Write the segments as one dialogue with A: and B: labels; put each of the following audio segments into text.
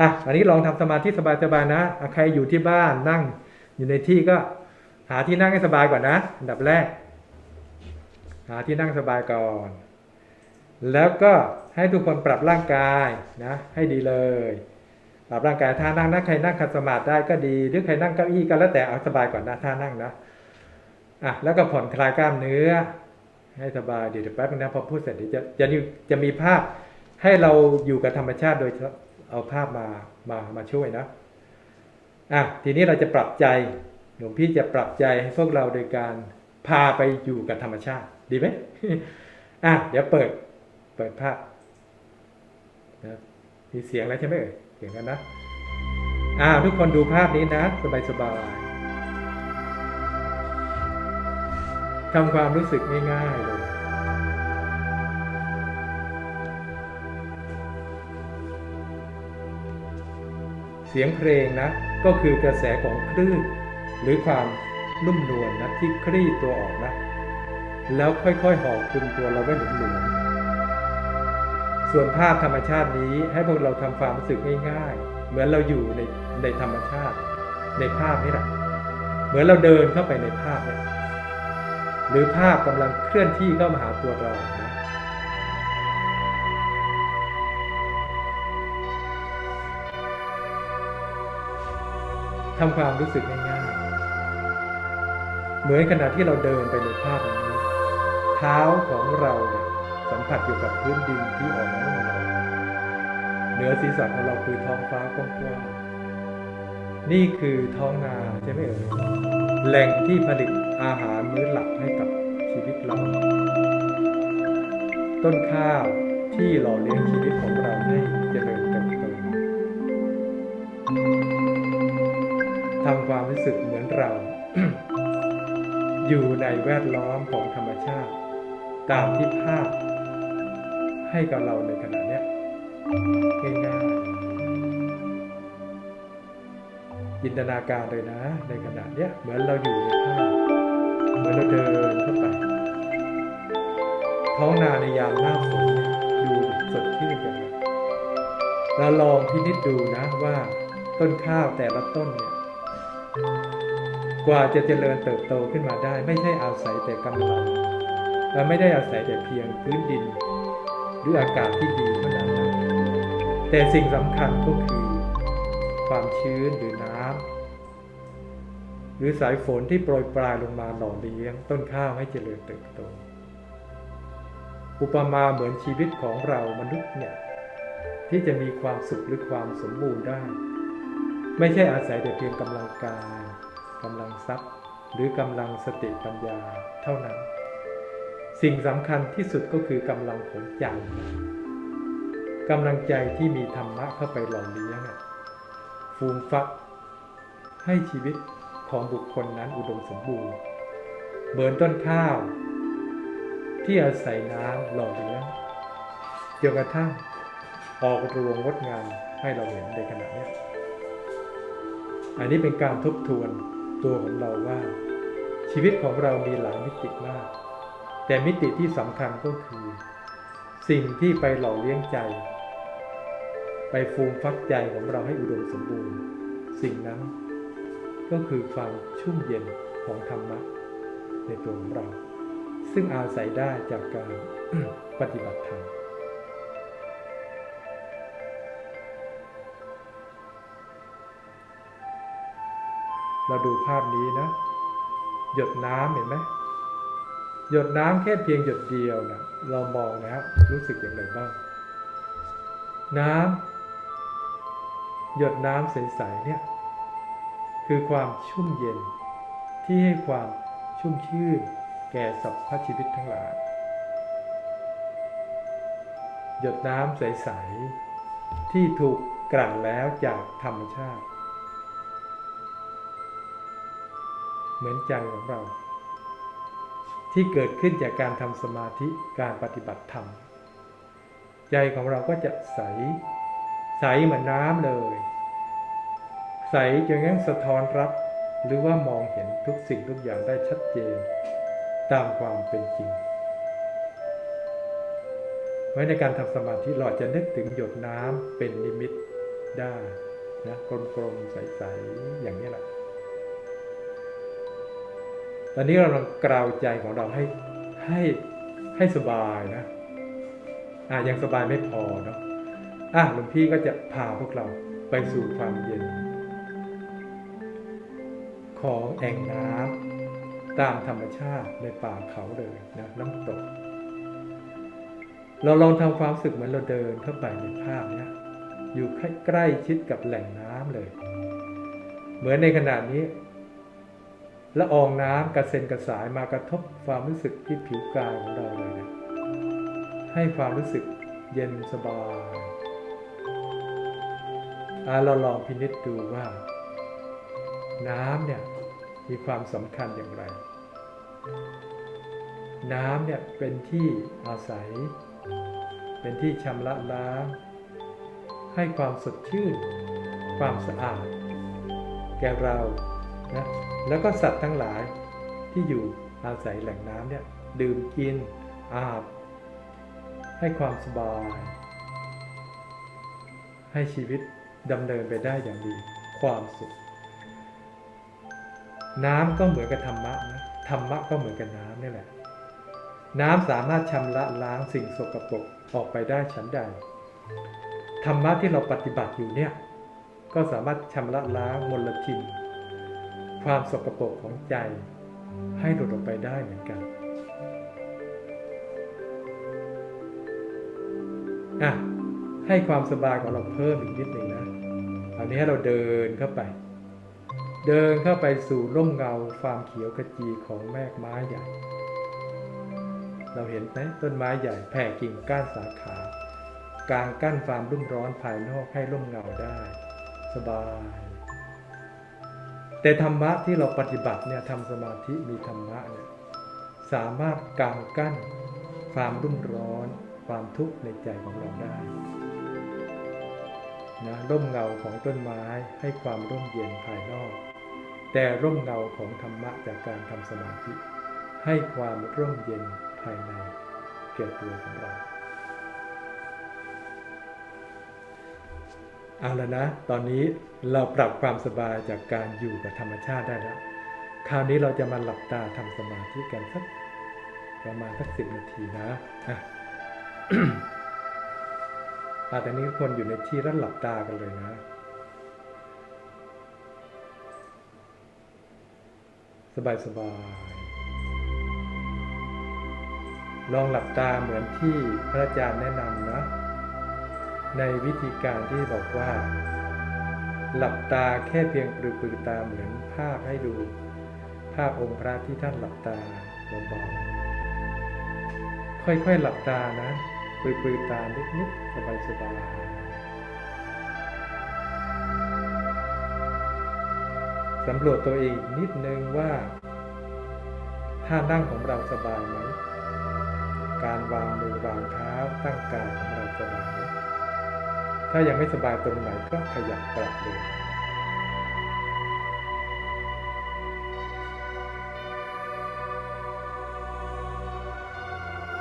A: อะอันนี้ลองทำสมาธิสบายๆนะใครอยู่ที่บ้านนั่งอยู่ในที่ก็หาที่นั่งให้สบายก่อนนะอันดับแรก หาที่นั่งสบายก่อน แล้วก็ให้ทุกคนปรับร่างกายนะ ให้ดีเลย ปรับร่างกายท่านั่งนะใครนั่งขัดสมาธิได้ก็ดีหรือใครนั่งเก้าอี้ก็แล้วแต่เอาสบายก่อนนะท่านั่งนะอะแล้วก็ผ่อนคลายกล้ามเนื้อ ให้สบายเดี๋ยวแป๊บนึงนะพอพูดเสร็จเดี๋ยวจะจะจะมีภาพให้เราอยู่กับธรรมชาติโดย เอาภาพมามามาช่วยนะอะทีนี้เราจะปรับใจหลวงพี่จะปรับใจให้พวกเราโดยการพาไปอยู่กับธรรมชาติ ดีไหมอะเดี๋ยวเปิดเปิดภาพนะมีเสียงแล้วใช่ไหมเอ่ยเสียงแล้วนะอ่าทุกคนดูภาพนี้นะ สบายสบายๆทำความรู้สึกง่ายๆเลย เสียงเพลงนะก็คือกระแสของคลื่นหรือความนุ่มนวลนะที่คลี่ตัวออกนะ แล้วค่อยๆห่อคลุมตัวเราไว้หลวมๆส่วนภาพธรรมชาตินี้ให้พวกเราทำความรู้สึกง่ายๆ เหมือนเราอยู่ในในธรรมชาติ ในภาพนี่แหละเหมือนเราเดินเข้าไปในภาพเนี่ยหรือภาพกำลังเคลื่อนที่เข้ามาหาตัวเรานะ ทำความรู้สึกง่ายๆ เหมือนขณะที่เราเดินไปในภาพนี้ เท้าของเราเนี่ยสัมผัสอยู่กับพื้นดินที่อ่อนนุ่มเราเหนือศีรษะของเราคือท้องฟ้ากว้างๆนี่คือท้องนาใช่ไหมเอ่ยแหล่งที่ผลิตอาหารมื้อหลักให้กับชีวิตเรา ต้นข้าวที่หล่อเลี้ยงชีวิตของเราให้เจริญ ทำความรู้สึกเหมือนเรา อยู่ในแวดล้อมของธรรมชาติ ตามที่ภาพ ให้กับเราในขณะเนี้ยง่ายๆจินตนาการเลยนะ ในขณะเนี้ยเหมือนเราอยู่ในภาพเหมือนเราเดินเข้าไป ท้องนาในยามหน้าฝนเนี่ยดูสดชื่นจังเลยเราลองพินิจดูนะว่าต้นข้าวแต่ละต้นเนี่ย กว่าจะเจริญเติบโตขึ้นมาได้ ไม่ใช่อาศัยแต่กำลังและไม่ได้อาศัยแต่เพียงพื้นดิน หรืออากาศที่ดีเท่านั้นนะแต่สิ่งสำคัญก็คือ ความชื้นหรือน้ำหรือสายฝนที่โปรยปลายลงมาหล่อเลี้ยง ต้นข้าวให้เจริญเติบโต อุปมาเหมือนชีวิตของเรามนุษย์เนี่ยที่จะมีความสุขหรือความสมบูรณ์ได้ ไม่ใช่อาศัยแต่เพียงกำลังกายกำลังทรัพย์ หรือกำลังสติปัญญาเท่านั้น สิ่งสำคัญที่สุดก็คือกำลังของใจกำลังใจที่มีธรรมะเข้าไปหล่อเลี้ยงฟูมฟัก ให้ชีวิตของบุคคลนั้นอุดมสมบูรณ์เหมือนต้นข้าว ที่อาศัยน้ำหล่อเลี้ยงจนกระทั่งออกรวงงดงามให้เราเห็นในขณะนี้ อันนี้เป็นการทบทวนตัวของเราว่า ชีวิตของเรามีหลายมิติมาก แต่มิติที่สำคัญก็คือ สิ่งที่ไปหล่อเลี้ยงใจ ไปฟูมฟักใจของเราให้อุดมสมบูรณ์ สิ่งนั้นก็คือความชุ่มเย็นของธรรมะในตัวของเรา ซึ่งอาศัยได้จากการปฏิบัติธรรม เราดูภาพนี้นะ หยดน้ำเห็นไหมหยดน้ำแค่เพียงหยดเดียวนะเรามองนะครับรู้สึกอย่างไรบ้าง น้ำหยดน้ำใสๆเนี่ยคือความชุ่มเย็น ที่ให้ความชุ่มชื่น แก่สรรพชีวิตทั้งหลาย หยดน้ำใส ๆ ที่ถูกกลั่นแล้วจากธรรมชาติ เหมือนใจของเรา ที่เกิดขึ้นจากการทำสมาธิการปฏิบัติธรรม ใจของเราก็จะใส ใสเหมือนน้ำเลย ใสจนกระทั่งสะท้อนรับ หรือว่ามองเห็นทุกสิ่งทุกอย่างได้ชัดเจน ตามความเป็นจริงไว้ในการทำสมาธิเราจะนึกถึงหยดน้ำเป็นนิมิตได้นะกลมๆใส ๆ อย่างนี้แหละ ตอนนี้เราลองกล่าวใจของเราให้ให้ให้สบายนะอะยังสบายไม่พอเนาะอะหลวงพี่ก็จะพาพวกเราไปสู่ความเย็น ของแอ่งน้ำตามธรรมชาติในป่าเขาเลยนะน้ำตก เราลองทำความรู้สึกเหมือนเราเดินเข้าไปในภาพเนี้ยอยู่ใกล้ชิดกับแหล่งน้ำเลย เหมือนในขณะนี้ ละอองน้ำกระเซ็นกระสายมากระทบความรู้สึกที่ผิวกายของเราเลยนะให้ความรู้สึกเย็นสบายเราลองพินิจดูว่า น้ำเนี่ยมีความสำคัญอย่างไร น้ำเนี่ยเป็นที่อาศัย เป็นที่ชำระล้างให้ความสดชื่น ความสะอาด แก่เรา นะแล้วก็สัตว์ทั้งหลายที่อยู่อาศัยแหล่งน้ำเนี่ยดื่มกินอาบ ให้ความสบาย ให้ชีวิตดำเนินไปได้อย่างมีความสุข น้ำก็เหมือนกับธรรมะนะธรรมะก็เหมือนกับน้ำนี่แหละ น้ำสามารถชำระล้างสิ่งสกปรกออกไปได้ฉันใดธรรมะที่เราปฏิบัติอยู่เนี่ยก็สามารถชำระล้างมลทิน ความสกปรกของใจ ให้หลุดออกไปได้เหมือนกันอะให้ความสบายของเราเพิ่มอีกนิดหนึ่งนะอันนี้ให้เราเดินเข้าไป เดินเข้าไปสู่ร่มเงาความเขียวขจีของแมกไม้ใหญ่ เราเห็นไหมต้นไม้ใหญ่แผ่กิ่งก้านสาขากลางกั้นความรุ่มร้อนภายนอกให้ร่มเงาได้ สบาย แต่ธรรมะที่เราปฏิบัติเนี่ยทำสมาธิมีธรรมะเนี่ยสามารถกางกั้น ความรุ่มร้อน ความทุกข์ในใจของเราได้นะร่มเงาของต้นไม้ให้ความร่มเย็นภายนอก แต่ร่มเงาของธรรมะจากการทำสมาธิ ให้ความร่มเย็นภายในแก่ตัวของเรา เอาละนะ ตอนนี้เราปรับความสบายจากการอยู่กับธรรมชาติได้แล้ว คราวนี้เราจะมาหลับตาทำสมาธิกันสักประมาณสักสิบนาทีนะอะอาแต่นี้ทุกคนอยู่ในที่แล้วหลับตากันเลยนะ สบายสบายลองหลับตาเหมือนที่พระอาจารย์แนะนำนะ ในวิธีการที่บอกว่า หลับตาแค่เพียงปลือปลือตาเหมือนภาพให้ดู ภาพองค์พระที่ท่านหลับตาเบาๆค่อยๆหลับตานะปลือปลือตานิดๆสบายๆสำรวจตัวเองนิดนึงว่าท่านั่งของเราสบายไหม การวางมือวางเท้าตั้งกายของเราสบาย ถ้ายังไม่สบายตรงไหนก็ขยับปรับเลย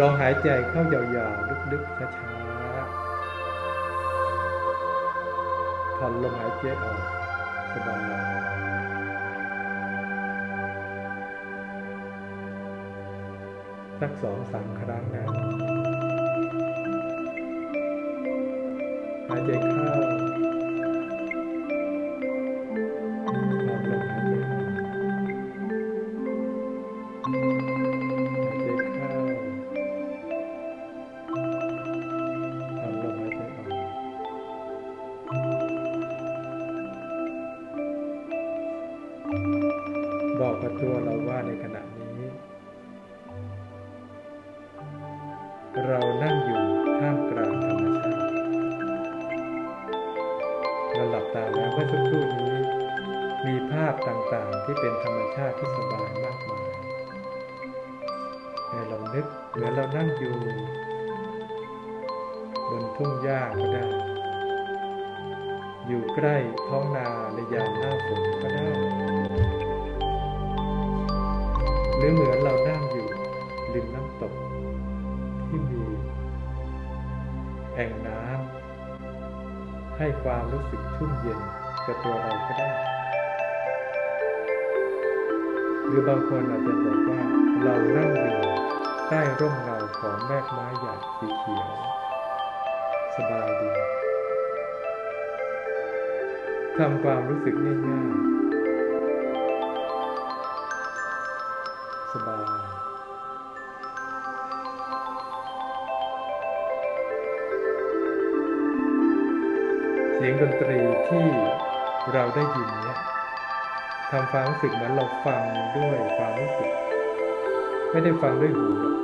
A: ลองหายใจเข้ายาวๆ ลึกๆ ช้าๆ ผ่อนลมหายใจออกสบายสักสองสามครั้งนะ หาย ลับตาแล้วเมื่อสักครู่นี้ มีภาพต่างๆที่เป็นธรรมชาติที่สบายมากมายให้เรานึกเหมือนเรานั่งอยู่ บนทุ่งหญ้าก็ได้ อยู่ใกล้ท้องนาในยามหน้าฝนก็ได้ หรือเหมือนเรานั่งอยู่ริมน้ำตกที่มีแอ่งน้ำ ให้ความรู้สึกชุ่มเย็นกับตัวเราก็ได้ หรือบางคนอาจจะบอกว่าเรานั่งอยู่ใต้ร่มเงาของแมกไม้ใหญ่สีเขียว สบายดีทำความรู้สึกง่ายๆ ที่เราได้ยินเนี่ยทำความรู้สึกเหมือนเราฟังด้วยความรู้สึก ไม่ได้ฟังด้วยหูหรอก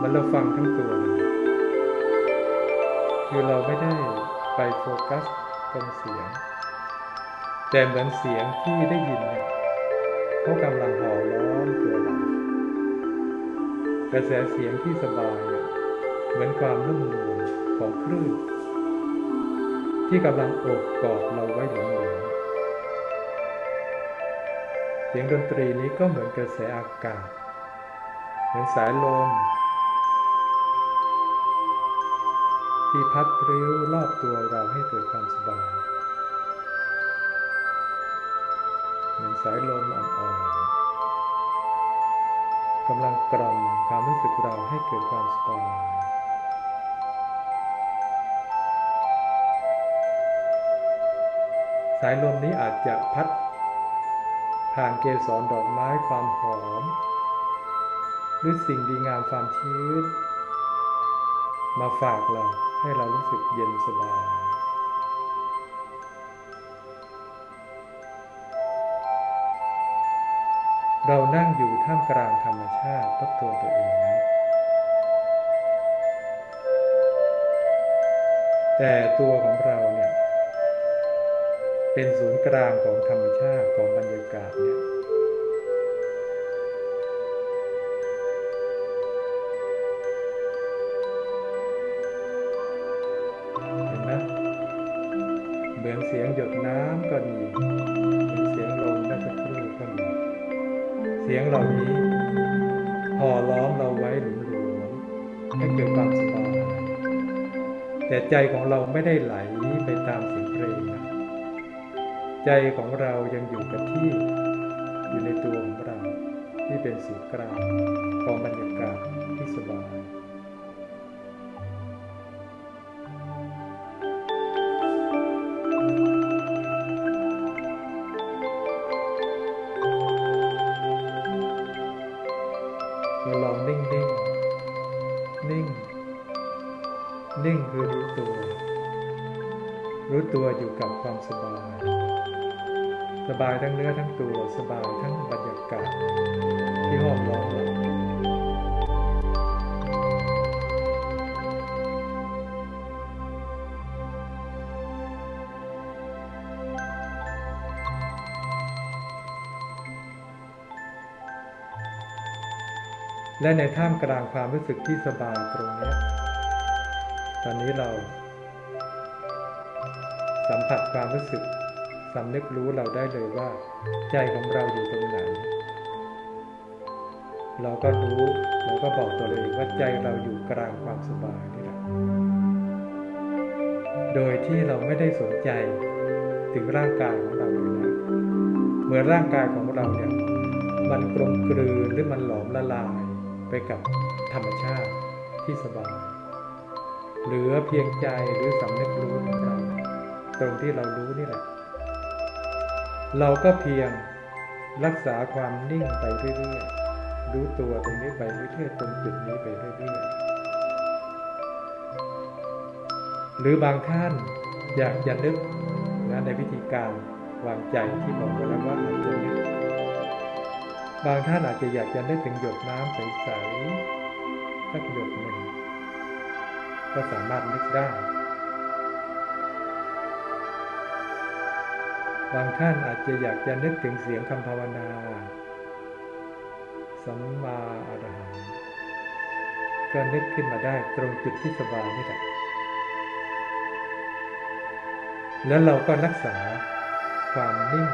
A: มันเราฟังทั้งตัวเลยคือเราไม่ได้ไปโฟกัสตรงเสียง แต่เหมือนเสียงที่ได้ยินเนี่ยเขากำลังห่อล้อมตัวเรากระแสเสียงที่สบายเนี่ยเหมือนความนุ่มนวลของคลื่น ที่กำลังโอบกอดเราไว้หลงๆเสียงดนตรีนี้ก็เหมือนกระแสอากาศ เหมือนสายลม ที่พัดพริ้วรอบตัวเราให้เกิดความสบายเหมือนสายลมอ่อนๆกำลังกล่อมความรู้สึกเราให้เกิดความสบาย สายลมนี้อาจจะพัด ผ่านเกสรดอกไม้ความหอม หรือสิ่งดีงามความชื้น มาฝากเราให้เรารู้สึกเย็นสบาย เรานั่งอยู่ท่ามกลางธรรมชาติทบทวนตัวเองนะแต่ตัวของเราเนี่ย เป็นศูนย์กลางของธรรมชาติของบรรยากาศเนี่ยเห็นไหมเหมือนเสียงหยดน้ำก็มีเหมือนเสียงลมเมื่อสักครู่ก็มีเสียงเหล่านี้ห่อล้อมเราไว้หลุนหลวมให้เกิดความสบายแต่ใจของเราไม่ได้ไหลไปตามเสียง ใจของเรายังอยู่กับที่ อยู่ในตัวของเราที่เป็นศูนย์กลางของบรรยากาศที่สบาย เราลองนิ่งนิ่งนิ่ง นิ่งคือรู้ตัว รู้ตัวอยู่กับความสบาย สบายทั้งเนื้อทั้งตัวสบายทั้งบรรยากาศที่ห้อมล้อมเราและในท่ามกลางความรู้สึกที่สบายตรงนี้ ตอนนี้เรา สัมผัสความรู้สึก สำนึกรู้เราได้เลยว่า ใจของเราอยู่ตรงไหน เราก็รู้เราก็บอกตัวเองว่าใจเราอยู่กลางความสบายนี่แหละ โดยที่เราไม่ได้สนใจถึงร่างกายของเราเลยนะเหมือนร่างกายของเราเนี่ยมันกลมกลืนหรือมันหลอมละลายไปกับธรรมชาติที่สบาย เหลือเพียงใจหรือสำนึกรู้ของเรา ตรงที่เรารู้นี่แหละ เราก็เพียงรักษาความนิ่งไปเรื่อยๆ รู้ตัวตรงนี้ไปเรื่อยๆ ตรงจุดนี้ไปเรื่อยๆ หรือบางท่านอยากจะนึกนะในวิธีการวางใจที่บอกไว้แล้วว่าอาจจะนึกบางท่านอาจจะอยากจะนึกถึงหยดน้ำใสๆสักหยดหนึ่งก็สามารถนึกได้ บางท่านอาจจะอยากจะนึกถึงเสียงคำภาวนาสัมมาอรหังก็นึกขึ้นมาได้ตรงจุดที่สบายนี่แหละแล้วเราก็รักษาความนิ่ง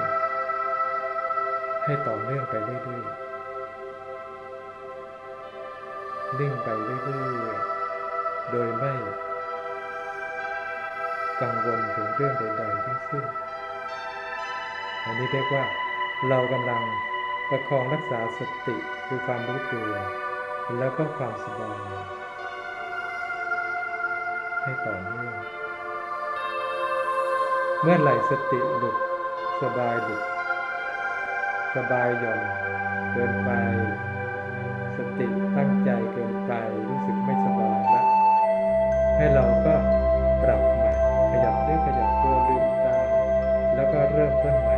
A: ให้ต่อเนื่องไปเรื่อยๆนิ่งไปเรื่อยๆโดยไม่ กังวลถึงเรื่องใดๆทั้งสิ้น อันนี้เรียกว่าเรากำลังประคองรักษาสติคือความรู้ตัวแล้วก็ความสบายให้ต่อเนื่องเมื่อไหร่สติหลุดสบายหลุดสบายหย่อนเกินไป สติตั้งใจเกินไปรู้สึกไม่สบายแล้วให้เราก็ปรับใหม่ขยับเนื้อยขยับตัวลืมตาแล้วก็เริ่มต้นใหม่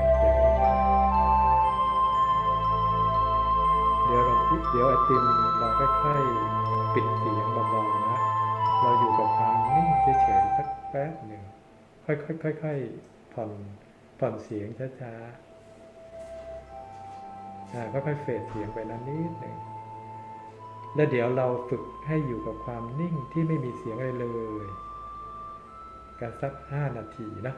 A: เดี๋ยวไอติมเราค่อยๆปิดเสียงเบาๆนะ เราอยู่กับความนิ่งเฉยๆสักแป๊บหนึ่ง ค่อยๆค่อยๆผ่อนผ่อนเสียงช้าๆอ่าค่อยๆเฟดเสียงไปนั้นนิดหนึ่งแล้วเดี๋ยวเราฝึกให้อยู่กับความนิ่งที่ไม่มีเสียงอะไรเลยกันสักห้านาทีนะ